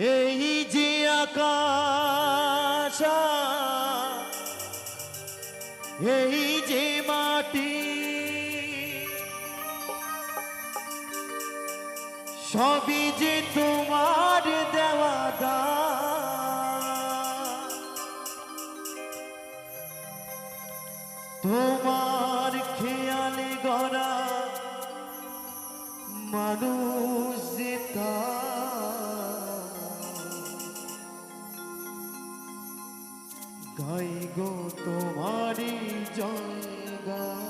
এই যে আকাশ, এই যে মাটি, সবই যে তোমার দেওয়া দা তোমার খেয়ালে গড়া মানুষ গাই গো তোমারই জয়